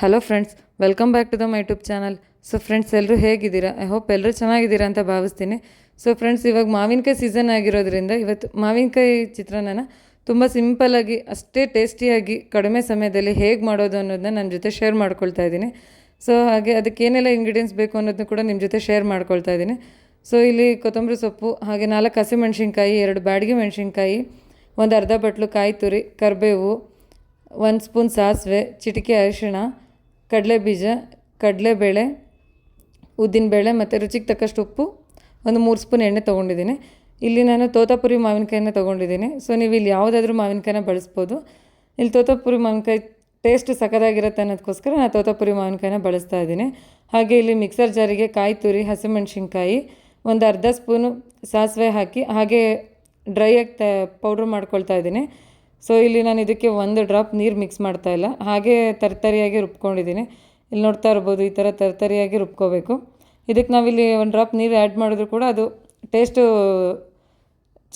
Hello friends welcome back to the my YouTube channel so friends ಎಲ್ಲರೂ ಹೇಗಿದ್ದೀರಾ? I hope ಎಲ್ಲರೂ ಚೆನ್ನಾಗಿದ್ದೀರಾ ಅಂತ ಭಾವಿಸ್ತೀನಿ. ಸೊ ಫ್ರೆಂಡ್ಸ್ ಇವಾಗ ಮಾವಿನಕಾಯಿ ಸೀಸನ್ ಆಗಿರೋದ್ರಿಂದ ಇವತ್ತು ಮಾವಿನಕಾಯಿ ಚಿತ್ರಾನ್ನನ ತುಂಬ ಸಿಂಪಲ್ಲಾಗಿ ಅಷ್ಟೇ ಟೇಸ್ಟಿಯಾಗಿ ಕಡಿಮೆ ಸಮಯದಲ್ಲಿ ಹೇಗೆ ಮಾಡೋದು ಅನ್ನೋದನ್ನ ನನ್ನ ಜೊತೆ ಶೇರ್ ಮಾಡ್ಕೊಳ್ತಾ ಇದ್ದೀನಿ. ಸೊ ಹಾಗೆ ಅದಕ್ಕೆ ಏನೆಲ್ಲ ಇಂಗ್ರೀಡಿಯೆಂಟ್ಸ್ ಬೇಕು ಅನ್ನೋದನ್ನ ಕೂಡ ನಿಮ್ಮ ಜೊತೆ ಶೇರ್ ಮಾಡ್ಕೊಳ್ತಾ ಇದ್ದೀನಿ. ಸೊ ಇಲ್ಲಿ ಕೊತ್ತಂಬರಿ ಸೊಪ್ಪು, ಹಾಗೆ ನಾಲ್ಕು ಹಸಿಮೆಣ್ಸಿನ್ಕಾಯಿ ಎರಡು ಬ್ಯಾಡಿಗೆ ಮೆಣಸಿನ್ಕಾಯಿ, ಒಂದು ಅರ್ಧ ಬಟ್ಲು ಕಾಯಿ ತುರಿ, ಕರಿಬೇವು, ಒಂದು ಸ್ಪೂನ್ ಸಾಸಿವೆ, ಚಿಟಿಕೆ ಅರಿಶಿಣ ಕಡಲೆಬೀಜ ಕಡಲೆಬೇಳೆ ಉದ್ದಿನಬೇಳೆ ಮತ್ತು ರುಚಿಗೆ ತಕ್ಕಷ್ಟು ಉಪ್ಪು, ಒಂದು ಮೂರು ಸ್ಪೂನ್ ಎಣ್ಣೆ ತೊಗೊಂಡಿದ್ದೀನಿ. ಇಲ್ಲಿ ನಾನು ತೋತಾಪುರಿ ಮಾವಿನಕಾಯಿನ ತೊಗೊಂಡಿದ್ದೀನಿ. ಸೊ ನೀವು ಇಲ್ಲಿ ಯಾವುದಾದ್ರೂ ಮಾವಿನಕಾಯಿನ ಬಳಸ್ಬೋದು. ಇಲ್ಲಿ ತೋತಾಪುರಿ ಮಾವಿನಕಾಯಿ ಟೇಸ್ಟ್ ಸಖತ್ತಾಗಿರುತ್ತೆ ಅನ್ನೋದಕ್ಕೋಸ್ಕರ ನಾನು ತೋತಾಪುರಿ ಮಾವಿನಕಾಯಿನ ಬಳಸ್ತಾ ಇದ್ದೀನಿ. ಹಾಗೆ ಇಲ್ಲಿ ಮಿಕ್ಸರ್ ಜಾರಿಗೆ ಕಾಯಿ ತುರಿ, ಹಸಿಮೆಣಸಿನ್ಕಾಯಿ, ಒಂದು ಅರ್ಧ ಸ್ಪೂನು ಸಾಸಿವೆ ಹಾಕಿ, ಹಾಗೆ ಡ್ರೈಯಾಗಿ ತ ಪೌಡ್ರ್ ಮಾಡ್ಕೊಳ್ತಾ ಇದ್ದೀನಿ. ಸೊ ಇಲ್ಲಿ ನಾನು ಇದಕ್ಕೆ ಒಂದು ಡ್ರಾಪ್ ನೀರು ಮಿಕ್ಸ್ ಮಾಡ್ತಾ ಇಲ್ಲ. ಹಾಗೆ ತರ್ತರಿಯಾಗಿ ರುಬ್ಕೊಂಡಿದ್ದೀನಿ. ಇಲ್ಲಿ ನೋಡ್ತಾ ಇರ್ಬೋದು, ಈ ಥರ ತರ್ತರಿಯಾಗಿ ರುಬ್ಕೋಬೇಕು. ಇದಕ್ಕೆ ನಾವಿಲ್ಲಿ ಒಂದು ಡ್ರಾಪ್ ನೀರು ಆ್ಯಡ್ ಮಾಡಿದ್ರು ಕೂಡ ಅದು ಟೇಸ್ಟು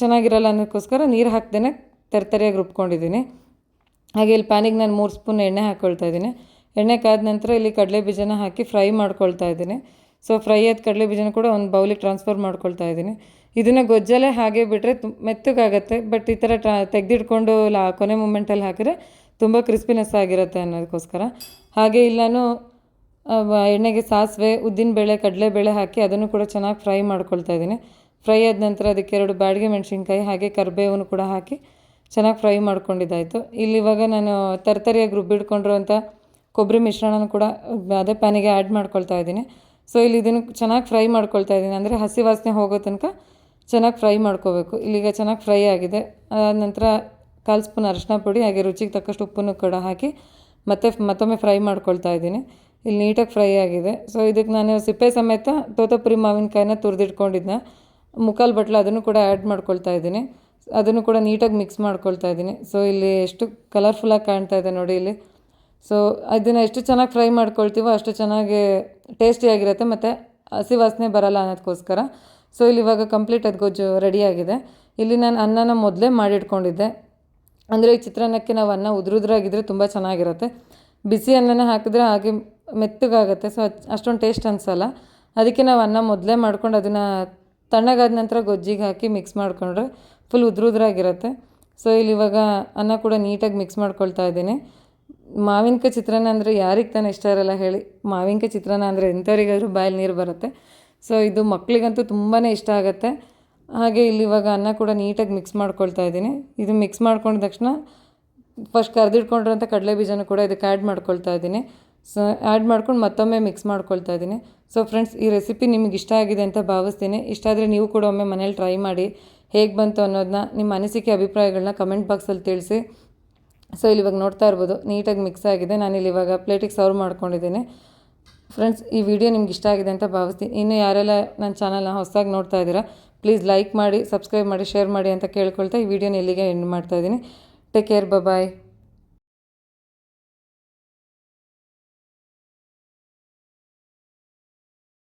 ಚೆನ್ನಾಗಿರಲ್ಲ ಅನ್ನೋಕ್ಕೋಸ್ಕರ ನೀರು ಹಾಕ್ದೇ ತರ್ತರಿಯಾಗಿ ರುಬ್ಕೊಂಡಿದ್ದೀನಿ. ಹಾಗೆ ಇಲ್ಲಿ ಪ್ಯಾನಿಗೆ ನಾನು ಮೂರು ಸ್ಪೂನ್ ಎಣ್ಣೆ ಹಾಕ್ಕೊಳ್ತಾ ಇದ್ದೀನಿ. ಎಣ್ಣೆ ಕಾದ ನಂತರ ಇಲ್ಲಿ ಕಡಲೆ ಬೀಜನ ಹಾಕಿ ಫ್ರೈ ಮಾಡ್ಕೊಳ್ತಾ ಇದ್ದೀನಿ. ಸೊ ಫ್ರೈ ಆದ ಕಡಲೆ ಬೀಜನ ಕೂಡ ಒಂದು ಬೌಲಿಗೆ ಟ್ರಾನ್ಸ್ಫರ್ ಮಾಡ್ಕೊಳ್ತಾ ಇದ್ದೀನಿ. ಇದನ್ನು ಗೊಜ್ಜಲ್ಲೇ ಹಾಗೆ ಬಿಟ್ಟರೆ ತು ಮೆತ್ತಗಾಗತ್ತೆ ಬಟ್ ಈ ಥರ ಟ್ರಾ ತೆಗೆದಿಟ್ಕೊಂಡು ಲಾ ಕೊನೆ ಮೂಮೆಂಟಲ್ಲಿ ಹಾಕಿದ್ರೆ ತುಂಬ ಕ್ರಿಸ್ಪಿನೆಸ್ ಆಗಿರುತ್ತೆ ಅನ್ನೋದಕ್ಕೋಸ್ಕರ. ಹಾಗೆ ಇಲ್ಲನೂ ಎಣ್ಣೆಗೆ ಸಾಸಿವೆ ಉದ್ದಿನಬೇಳೆ ಕಡಲೆಬೇಳೆ ಹಾಕಿ ಅದನ್ನು ಕೂಡ ಚೆನ್ನಾಗಿ ಫ್ರೈ ಮಾಡ್ಕೊಳ್ತಾ ಇದ್ದೀನಿ. ಫ್ರೈ ಆದ ನಂತರ ಅದಕ್ಕೆ ಎರಡು ಬಾಡಿಗೆ ಮೆಣಸಿನ್ಕಾಯಿ ಹಾಗೆ ಕರಿಬೇವನ್ನು ಕೂಡ ಹಾಕಿ ಚೆನ್ನಾಗಿ ಫ್ರೈ ಮಾಡ್ಕೊಂಡಿದ್ದಾಯಿತು. ಇಲ್ಲಿ ಇವಾಗ ನಾನು ತರ್ತರಿಯಾಗಿ ರುಬ್ಬಿಡ್ಕೊಂಡಿರುವಂಥ ಕೊಬ್ಬರಿ ಮಿಶ್ರಣನ ಕೂಡ ಅದೇ ಪ್ಯಾನಿಗೆ ಆ್ಯಡ್ ಮಾಡ್ಕೊಳ್ತಾ ಇದ್ದೀನಿ. ಸೊ ಇಲ್ಲಿ ಇದನ್ನು ಚೆನ್ನಾಗಿ ಫ್ರೈ ಮಾಡ್ಕೊಳ್ತಾ ಇದ್ದೀನಿ. ಅಂದರೆ ಹಸಿ ವಾಸನೆ ಹೋಗೋ ತನಕ ಚೆನ್ನಾಗಿ ಫ್ರೈ ಮಾಡ್ಕೋಬೇಕು. ಇಲ್ಲಿಗೆ ಚೆನ್ನಾಗಿ ಫ್ರೈ ಆಗಿದೆ. ಅದಾದ ನಂತರ ಕಾಲು ಸ್ಪೂನ್ ಅರಶಿನ ಪುಡಿ, ಹಾಗೆ ರುಚಿಗೆ ತಕ್ಕಷ್ಟು ಉಪ್ಪನ್ನು ಕೂಡ ಹಾಕಿ ಮತ್ತೆ ಮತ್ತೊಮ್ಮೆ ಫ್ರೈ ಮಾಡ್ಕೊಳ್ತಾ ಇದ್ದೀನಿ. ಇಲ್ಲಿ ನೀಟಾಗಿ ಫ್ರೈ ಆಗಿದೆ. ಸೊ ಇದಕ್ಕೆ ನಾನು ಸಿಪ್ಪೆ ಸಮೇತ ತೋತಪುರಿ ಮಾವಿನಕಾಯಿನ ತುರಿದಿಟ್ಕೊಂಡಿದ್ನ. ಮುಕ್ಕಾಲು ಬಟ್ಲು ಅದನ್ನು ಕೂಡ ಆ್ಯಡ್ ಮಾಡ್ಕೊಳ್ತಾ ಇದ್ದೀನಿ. ಅದನ್ನು ಕೂಡ ನೀಟಾಗಿ ಮಿಕ್ಸ್ ಮಾಡ್ಕೊಳ್ತಾ ಇದ್ದೀನಿ. ಸೊ, ಇಲ್ಲಿ ಎಷ್ಟು ಕಲರ್ಫುಲ್ಲಾಗಿ ಕಾಣ್ತಾ ಇದೆ ನೋಡಿ ಇಲ್ಲಿ. ಸೊ ಅದನ್ನು ಎಷ್ಟು ಚೆನ್ನಾಗಿ ಫ್ರೈ ಮಾಡ್ಕೊಳ್ತೀವೋ ಅಷ್ಟು ಚೆನ್ನಾಗಿ ಟೇಸ್ಟಿಯಾಗಿರುತ್ತೆ ಮತ್ತು ಹಸಿ ವಾಸನೆ ಬರಲ್ಲ ಅನ್ನೋದಕ್ಕೋಸ್ಕರ ಸೊ ಇಲ್ಲಿ ಇವಾಗ ಕಂಪ್ಲೀಟ್ ಅದು ಗೊಜ್ಜು ರೆಡಿಯಾಗಿದೆ ಇಲ್ಲಿ ನಾನು ಅನ್ನನ ಮೊದಲೇ ಮಾಡಿಟ್ಕೊಂಡಿದ್ದೆ. ಅಂದರೆ ಈ ಚಿತ್ರಾನ್ನಕ್ಕೆ ನಾವು ಅನ್ನ ಉದುರುದ್ರಾಗಿದ್ದರೆ ತುಂಬ ಚೆನ್ನಾಗಿರುತ್ತೆ. ಬಿಸಿ ಅನ್ನನ ಹಾಕಿದ್ರೆ ಹಾಗೆ ಮೆತ್ತಗಾಗುತ್ತೆ. ಸೊ ಅಷ್ಟೊಂದು ಟೇಸ್ಟ್ ಅನಿಸಲ್ಲ. ಅದಕ್ಕೆ ನಾವು ಅನ್ನ ಮೊದಲೇ ಮಾಡ್ಕೊಂಡು ಅದನ್ನು ತಣ್ಣಗಾದ ನಂತರ ಗೊಜ್ಜಿಗೆ ಹಾಕಿ ಮಿಕ್ಸ್ ಮಾಡಿಕೊಂಡ್ರೆ ಫುಲ್ ಉದುರುದ್ರಾಗಿರುತ್ತೆ. ಸೊ ಇಲ್ಲಿ ಇವಾಗ ಅನ್ನ ಕೂಡ ನೀಟಾಗಿ ಮಿಕ್ಸ್ ಮಾಡ್ಕೊಳ್ತಾ ಇದ್ದೀನಿ. ಮಾವಿನಕಾಯಿ ಚಿತ್ರಾನ್ನ ಅಂದರೆ ಯಾರಿಗೆ ತಾನೇ ಇಷ್ಟ ಇರಲ್ಲ ಹೇಳಿ. ಮಾವಿನಕಾಯಿ ಚಿತ್ರಾನ್ನ ಅಂದರೆ ಎಂಥವ್ರಿಗಾದ್ರೂ ಬಾಯಲ್ಲಿ ನೀರು ಬರುತ್ತೆ. ಸೊ ಇದು ಮಕ್ಕಳಿಗಂತೂ ತುಂಬಾ ಇಷ್ಟ ಆಗುತ್ತೆ. ಹಾಗೆ ಇಲ್ಲಿ ಇವಾಗ ಅನ್ನ ಕೂಡ ನೀಟಾಗಿ ಮಿಕ್ಸ್ ಮಾಡ್ಕೊಳ್ತಾ ಇದ್ದೀನಿ. ಇದು ಮಿಕ್ಸ್ ಮಾಡ್ಕೊಂಡ ತಕ್ಷಣ ಫಸ್ಟ್ ಕರೆದಿಟ್ಕೊಂಡಿರೋಂಥ ಕಡಲೆ ಬೀಜನೂ ಕೂಡ ಇದಕ್ಕೆ ಆ್ಯಡ್ ಮಾಡ್ಕೊಳ್ತಾ ಇದ್ದೀನಿ. ಸೊ ಆ್ಯಡ್ ಮಾಡ್ಕೊಂಡು ಮತ್ತೊಮ್ಮೆ ಮಿಕ್ಸ್ ಮಾಡ್ಕೊಳ್ತಾ ಇದ್ದೀನಿ. ಸೊ ಫ್ರೆಂಡ್ಸ್ ಈ ರೆಸಿಪಿ ನಿಮಗೆ ಇಷ್ಟ ಆಗಿದೆ ಅಂತ ಭಾವಿಸ್ತೀನಿ. ಇಷ್ಟ ಆದರೆ ನೀವು ಕೂಡ ಒಮ್ಮೆ ಮನೇಲಿ ಟ್ರೈ ಮಾಡಿ ಹೇಗೆ ಬಂತು ಅನ್ನೋದನ್ನ ನಿಮ್ಮ ಅನಿಸಿಕೆ ಅಭಿಪ್ರಾಯಗಳನ್ನ ಕಮೆಂಟ್ ಬಾಕ್ಸಲ್ಲಿ ತಿಳಿಸಿ. ಸೊ ಇಲ್ಲಿ ಇವಾಗ ನೋಡ್ತಾ ಇರ್ಬೋದು. ನೀಟಾಗಿ ಮಿಕ್ಸ್ ಆಗಿದೆ. ನಾನು ಇಲ್ಲಿ ಇವಾಗ ಪ್ಲೇಟಿಗೆ ಸರ್ವ್ ಮಾಡ್ಕೊಂಡಿದ್ದೀನಿ. ಫ್ರೆಂಡ್ಸ್ ಈ ವಿಡಿಯೋ ನಿಮ್ಗೆ ಇಷ್ಟ ಆಗಿದೆ ಅಂತ ಭಾವಿಸ್ತೀನಿ. ಇನ್ನು ಯಾರೆಲ್ಲ ನನ್ನ ಚಾನಲ್ನ ಹೊಸದಾಗಿ ನೋಡ್ತಾ ಇದ್ದೀರಾ ಪ್ಲೀಸ್ ಲೈಕ್ ಮಾಡಿ ಸಬ್ಸ್ಕ್ರೈಬ್ ಮಾಡಿ ಶೇರ್ ಮಾಡಿ ಅಂತ ಕೇಳ್ಕೊಳ್ತಾ ಈ ವಿಡಿಯೋನ ಇಲ್ಲಿಗೆ ಎಂಡ್ ಮಾಡ್ತಾ ಇದ್ದೀನಿ. Take care bye